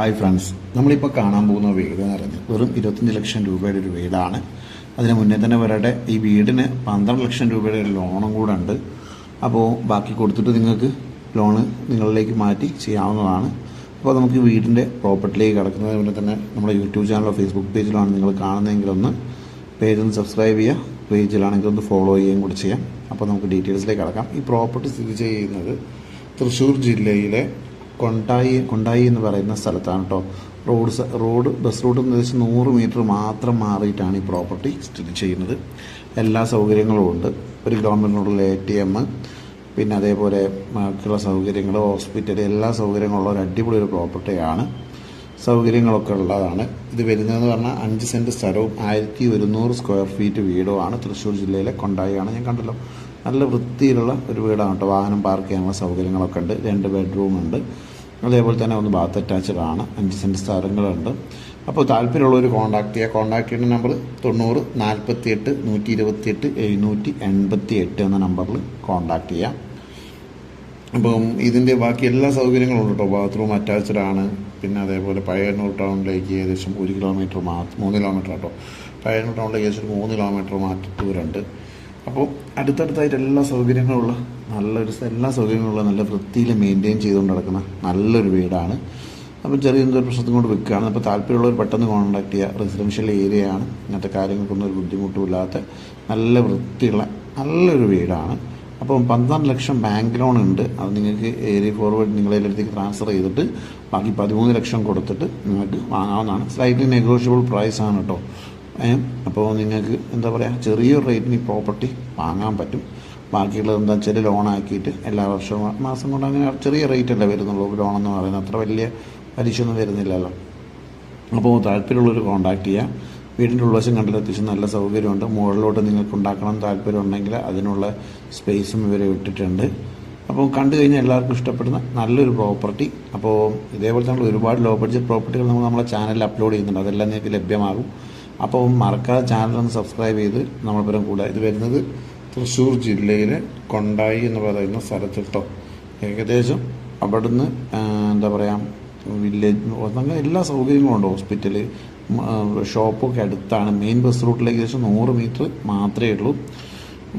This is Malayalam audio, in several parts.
ഹായ് ഫ്രണ്ട്സ് നമ്മളിപ്പോൾ കാണാൻ പോകുന്ന വീട് എന്ന് പറയുന്നത് വെറും ഇരുപത്തഞ്ച് ലക്ഷം രൂപയുടെ ഒരു വീടാണ്. അതിന് മുന്നേ തന്നെ വരട്ടെ ഈ വീടിന് പന്ത്രണ്ട് ലക്ഷം രൂപയുടെ ഒരു ലോണും കൂടെ ഉണ്ട്. അപ്പോൾ ബാക്കി കൊടുത്തിട്ട് നിങ്ങൾക്ക് ലോണ് നിങ്ങളിലേക്ക് മാറ്റി ചെയ്യാവുന്നതാണ്. അപ്പോൾ നമുക്ക് വീടിന്റെ പ്രോപ്പർട്ടിയിലേക്ക് കിടക്കുന്നതിന് മുന്നേ തന്നെ നമ്മുടെ യൂട്യൂബ് ചാനലോ ഫേസ്ബുക്ക് പേജിലാണ് നിങ്ങൾ കാണുന്നതെങ്കിൽ ഒന്ന് പേജ് ഒന്ന് സബ്സ്ക്രൈബ് ചെയ്യുക. പേജിലാണെങ്കിൽ ഒന്ന് ഫോളോ ചെയ്യുകയും കൂടി ചെയ്യാം. അപ്പോൾ നമുക്ക് ഡീറ്റെയിൽസിലേക്ക് കിടക്കാം. ഈ പ്രോപ്പർട്ടി സ്ഥിതി ചെയ്യുന്നത് തൃശ്ശൂർ ജില്ലയിലെ കൊണ്ടായി കൊണ്ടായി എന്ന് പറയുന്ന സ്ഥലത്താണ് കേട്ടോ റോഡ് റോഡ് ബസ് നിന്ന് ഏകദേശം നൂറ് മീറ്റർ മാത്രം മാറിയിട്ടാണ് ഈ പ്രോപ്പർട്ടി സ്ഥിതി ചെയ്യുന്നത്. എല്ലാ സൗകര്യങ്ങളും ഉണ്ട്. ഒരു കിലോമീറ്ററിനുള്ള എ ടി എം പിന്നെ അതേപോലെ ബാക്കിയുള്ള സൗകര്യങ്ങൾ ഹോസ്പിറ്റൽ എല്ലാ സൗകര്യങ്ങളുള്ള ഒരു അടിപൊളി ഒരു പ്രോപ്പർട്ടിയാണ്. സൗകര്യങ്ങളൊക്കെ ഉള്ളതാണ്. ഇത് വരുന്നതെന്ന് പറഞ്ഞാൽ അഞ്ച് സെന്റ് സ്ഥലവും ആയിരത്തി ഒരുന്നൂറ് സ്ക്വയർ ഫീറ്റ് വീടുമാണ്. തൃശ്ശൂർ ജില്ലയിലെ കൊണ്ടായിയാണ് ഞാൻ കണ്ടല്ലോ. നല്ല വൃത്തിയിലുള്ള ഒരു വീടാണ് കേട്ടോ വാഹനം പാർക്ക് ചെയ്യാനുള്ള സൗകര്യങ്ങളൊക്കെ ഉണ്ട്. രണ്ട് ബെഡ്റൂം ഉണ്ട് അതേപോലെ തന്നെ ഒന്ന് ബാത്ത് അറ്റാച്ച്ഡ് ആണ്. അഞ്ച് സെന്റ് സ്ഥലങ്ങളുണ്ട് അപ്പോൾ താല്പര്യമുള്ളവർ കോൺടാക്ട് ചെയ്യുക കോൺടാക്ട് ചെയ്യുന്ന നമ്പർ തൊണ്ണൂറ് നാൽപ്പത്തി എട്ട് നൂറ്റി ഇരുപത്തി എട്ട് എഴുന്നൂറ്റി എൺപത്തി എട്ട് എന്ന നമ്പറിൽ കോൺടാക്ട് ചെയ്യാം. അപ്പം ഇതിന്റെ ബാക്കി എല്ലാ സൗകര്യങ്ങളും ഉണ്ട് കേട്ടോ. ബാത്റൂം അറ്റാച്ച്ഡ് ആണ്. പിന്നെ അതേപോലെ പയ്യന്നൂർ ടൗണിലേക്ക് ഏകദേശം ഒരു കിലോമീറ്റർ മാ മൂന്ന് കിലോമീറ്റർ കേട്ടോ. പയ്യന്നൂർ ടൗണിലേക്ക് ഏകദേശം മൂന്ന് കിലോമീറ്റർ മാറ്റി ദൂരമുണ്ട്. അപ്പോൾ അടുത്തടുത്തായിട്ട് എല്ലാ സൗകര്യങ്ങളുള്ള നല്ലൊരു എല്ലാ സൗകര്യങ്ങളുള്ള നല്ല വൃത്തിയിൽ മെയിന്റെയിൻ ചെയ്തുകൊണ്ട് നടക്കുന്ന നല്ലൊരു വീടാണ്. അപ്പോൾ ചെറിയ എന്തൊരു പ്രശ്നത്തും കൊണ്ട് വെക്കുകയാണ്. അപ്പോൾ താല്പര്യമുള്ളവർ പെട്ടെന്ന് കോൺടാക്ട് ചെയ്യുക. റെസിഡൻഷ്യൽ ഏരിയയാണ് ഇങ്ങനത്തെ കാര്യങ്ങൾക്കൊന്നും ഒരു ബുദ്ധിമുട്ടുമില്ലാത്ത നല്ല വൃത്തിയുള്ള നല്ലൊരു വീടാണ്. അപ്പം പന്ത്രണ്ട് ലക്ഷം ബാങ്ക് ലോൺ ഉണ്ട്. അത് നിങ്ങൾക്ക് ഏരിയ ഫോർവേഡ് നിങ്ങളുടെ അടുത്തേക്ക് ട്രാൻസ്ഫർ ചെയ്തിട്ട് ബാക്കി പതിമൂന്ന് ലക്ഷം കൊടുത്തിട്ട് നിങ്ങൾക്ക് വാങ്ങാവുന്നതാണ്. സ്ലൈറ്റ്ലി നെഗോഷ്യബിൾ പ്രൈസാണ് കേട്ടോ അപ്പോൾ നിങ്ങൾക്ക് എന്താ പറയുക ചെറിയൊരു റേറ്റിന് ഈ പ്രോപ്പർട്ടി വാങ്ങാൻ പറ്റും. ബാക്കിയുള്ളത് എന്താ വെച്ചാൽ ലോണാക്കിയിട്ട് എല്ലാ വർഷവും മാസം കൊണ്ട് അങ്ങനെ ചെറിയ റേറ്റ് അല്ലേ വരുന്നുള്ളൂ. ലോൺ എന്ന് പറയുന്നത് അത്ര വലിയ പലിശ ഒന്നും വരുന്നില്ലല്ലോ. അപ്പോൾ താല്പര്യമുള്ളവർ കോൺടാക്ട് ചെയ്യുക വീടിന്റെ ഉൾവശം കണ്ടിട്ട് അത്യാവശ്യം നല്ല സൗകര്യമുണ്ട്. മുകളിലോട്ട് നിങ്ങൾക്ക് ഉണ്ടാക്കണം താല്പര്യം ഉണ്ടെങ്കിൽ അതിനുള്ള സ്പേസും ഇവരെ വിട്ടിട്ടുണ്ട് അപ്പോൾ കണ്ടു കഴിഞ്ഞാൽ എല്ലാവർക്കും ഇഷ്ടപ്പെടുന്ന നല്ലൊരു പ്രോപ്പർട്ടി അപ്പോൾ ഇതേപോലെ തന്നെ ഒരുപാട് ലോ ബഡ്ജറ്റ് പ്രോപ്പർട്ടികൾ നമ്മൾ നമ്മളെ ചാനലിൽ അപ്ലോഡ് ചെയ്യുന്നുണ്ട്. അതെല്ലാം നിങ്ങൾക്ക് ലഭ്യമാകും. അപ്പോൾ മറക്കാതെ ചാനലൊന്ന് സബ്സ്ക്രൈബ് ചെയ്ത് നമ്മളൊപ്പം കൂടെ ഇത് വരുന്നത് തൃശ്ശൂർ ജില്ലയിലെ കൊണ്ടായി എന്ന് പറയുന്ന സ്ഥലത്ത് കേട്ടോ ഏകദേശം അവിടുന്ന് എന്താ പറയുക വില്ലേജ് അങ്ങനെ എല്ലാ സൗകര്യങ്ങളും ഉണ്ട്. ഹോസ്പിറ്റൽ ഷോപ്പൊക്കെ അടുത്താണ്. മെയിൻ ബസ് റൂട്ടിലേക്ക് ഏകദേശം നൂറ് മീറ്റർ മാത്രമേ ഉള്ളൂ.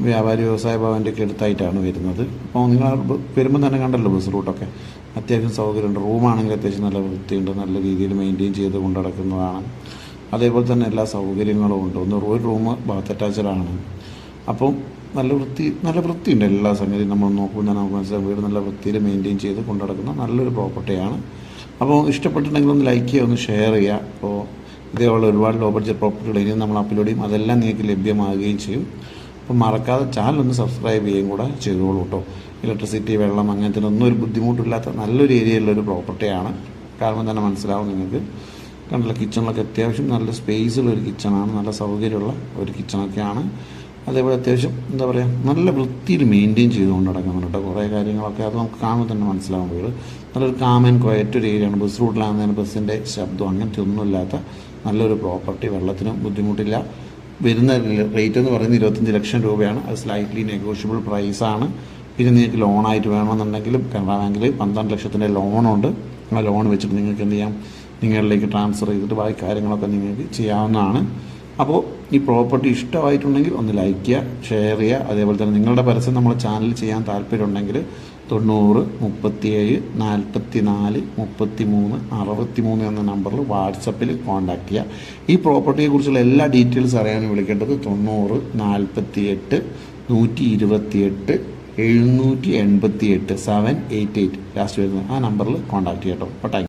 വ്യാപാരി വ്യവസായ ഭവന്റെ ഒക്കെ അടുത്തായിട്ടാണ് വരുന്നത്. അപ്പോൾ നിങ്ങൾ വരുമ്പോൾ തന്നെ കണ്ടല്ലോ ബസ് റൂട്ടൊക്കെ അത്യാവശ്യം സൗകര്യമുണ്ട്. റൂമാണെങ്കിൽ അത്യാവശ്യം നല്ല വൃത്തിയുണ്ട്. നല്ല രീതിയിൽ മെയിന്റെയിൻ ചെയ്ത് കൊണ്ട് നടക്കുന്നതാണ്. അതേപോലെ തന്നെ എല്ലാ സൗകര്യങ്ങളും ഉണ്ട്. ഒന്ന് ഒരു റൂം ബാത്ത് അറ്റാച്ചഡാണ് അപ്പം നല്ല വൃത്തി നല്ല വൃത്തിയുണ്ട് എല്ലാ സംഗതിയും. നമ്മൾ നോക്കുമ്പോൾ തന്നെ നമുക്ക് മനസ്സിലാവും വീട് നല്ല വൃത്തിയിൽ മെയിന്റെയിൻ ചെയ്ത് കൊണ്ടു നടക്കുന്ന നല്ലൊരു പ്രോപ്പർട്ടിയാണ് അപ്പോൾ ഇഷ്ടപ്പെട്ടിട്ടുണ്ടെങ്കിൽ ഒന്ന് ലൈക്ക് ചെയ്യുക ഒന്ന് ഷെയർ ചെയ്യുക. അപ്പോൾ ഇതേപോലെ ഒരുപാട് ലോ ബഡ്ജറ്റ് പ്രോപ്പർട്ടികൾ ഇനിയും നമ്മൾ അപ്ലോഡ് ചെയ്യും. അതെല്ലാം നിങ്ങൾക്ക് ലഭ്യമാകുകയും ചെയ്യും. അപ്പോൾ മറക്കാതെ ചാനൽ ഒന്ന് സബ്സ്ക്രൈബ് ചെയ്യുകയും കൂടെ ചെയ്തോളൂ കേട്ടോ. ഇലക്ട്രിസിറ്റി വെള്ളം അങ്ങനത്തെ ഒന്നും ഒരു ബുദ്ധിമുട്ടില്ലാത്ത നല്ലൊരു ഏരിയയിലുള്ള ഒരു പ്രോപ്പർട്ടിയാണ് കാരണം തന്നെ മനസ്സിലാവും നിങ്ങൾക്ക്. കണ്ടില്ല. കിച്ചണിലൊക്കെ അത്യാവശ്യം നല്ല സ്പേസുള്ള ഒരു കിച്ചണാണ് നല്ല സൗകര്യമുള്ള ഒരു കിച്ചണൊക്കെയാണ് അതേപോലെ അത്യാവശ്യം എന്താ പറയുക നല്ല വൃത്തിയിൽ മെയിന്റെയിൻ ചെയ്തുകൊണ്ട് നടക്കുന്നുണ്ട് കേട്ടോ. കുറേ കാര്യങ്ങളൊക്കെ അത് നമുക്ക് കാണുമ്പോൾ തന്നെ മനസ്സിലാവും വീട് നല്ലൊരു കാമൻ ക്വയറ്റ് ഒരു ഏരിയയാണ് ബസ് റൂട്ടിലാകുന്നതിന് ബസ്സിന്റെ ശബ്ദം അങ്ങനത്തെ ഒന്നുമില്ലാത്ത നല്ലൊരു പ്രോപ്പർട്ടി വെള്ളത്തിനും ബുദ്ധിമുട്ടില്ല. വരുന്ന റേറ്റ് എന്ന് പറയുന്നത് ഇരുപത്തഞ്ച് ലക്ഷം രൂപയാണ്. അത് സ്ലൈറ്റ്ലി നെഗോഷ്യബിൾ പ്രൈസാണ് പിന്നെ നിങ്ങൾക്ക് ലോണായിട്ട് വേണമെന്നുണ്ടെങ്കിലും കനറ ബാങ്കിൽ പന്ത്രണ്ട് ലക്ഷത്തിന്റെ ലോണുണ്ട് ആ ലോൺ വെച്ചിട്ട് നിങ്ങൾക്ക് എന്ത് ചെയ്യാം? നിങ്ങളിലേക്ക് ട്രാൻസ്ഫർ ചെയ്തിട്ട് ബാക്കി കാര്യങ്ങളൊക്കെ നിങ്ങൾക്ക് ചെയ്യാവുന്നതാണ്. അപ്പോൾ ഈ പ്രോപ്പർട്ടി ഇഷ്ടമായിട്ടുണ്ടെങ്കിൽ ഒന്ന് ലൈക്ക് ചെയ്യുക ഷെയർ ചെയ്യുക. അതേപോലെ തന്നെ നിങ്ങളുടെ പരസ്യം നമ്മൾ ചാനൽ ചെയ്യാൻ താല്പര്യമുണ്ടെങ്കിൽ തൊണ്ണൂറ് മുപ്പത്തിയേഴ് നാൽപ്പത്തി നാല് മുപ്പത്തി മൂന്ന് അറുപത്തി മൂന്ന് എന്ന നമ്പറിൽ വാട്സപ്പിൽ കോൺടാക്ട് ചെയ്യുക. ഈ പ്രോപ്പർട്ടിയെക്കുറിച്ചുള്ള എല്ലാ ഡീറ്റെയിൽസ് അറിയാൻ വിളിക്കേണ്ടത് തൊണ്ണൂറ് നാൽപ്പത്തി എട്ട് നൂറ്റി ഇരുപത്തി എട്ട് എഴുന്നൂറ്റി എൺപത്തി എട്ട് സെവൻ എയ്റ്റ് എയ്റ്റ് ലാസ്റ്റ് വരുന്നത് ആ നമ്പറിൽ കോൺടാക്ട് ചെയ്യട്ടോ അപ്പോൾ